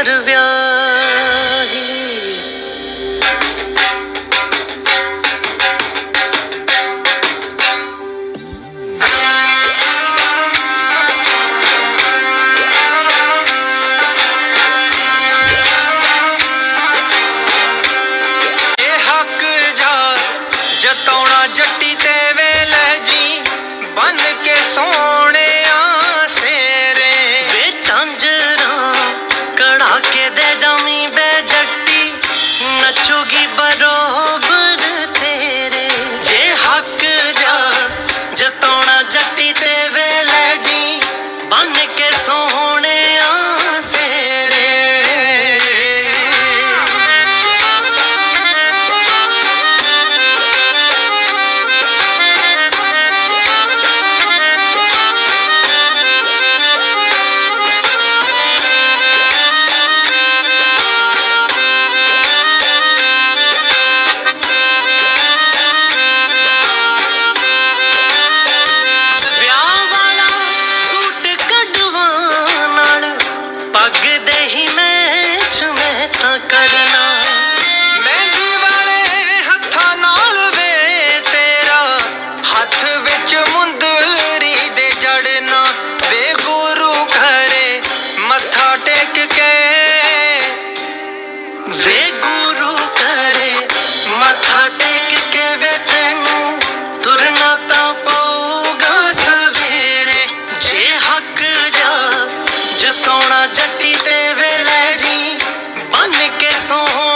ਘਰ ਵਿਆਹੀ। ਜਤਾਉਣਾ ਜੱਟੀ ਤੇ ਰੁਕ ਜਾ। ਜਤਾਉਣਾ ਜੱਟੀ ਤੇ ਵੇ ਲੈ ਜੀ ਬਨ ਕੇ ਸੋਹ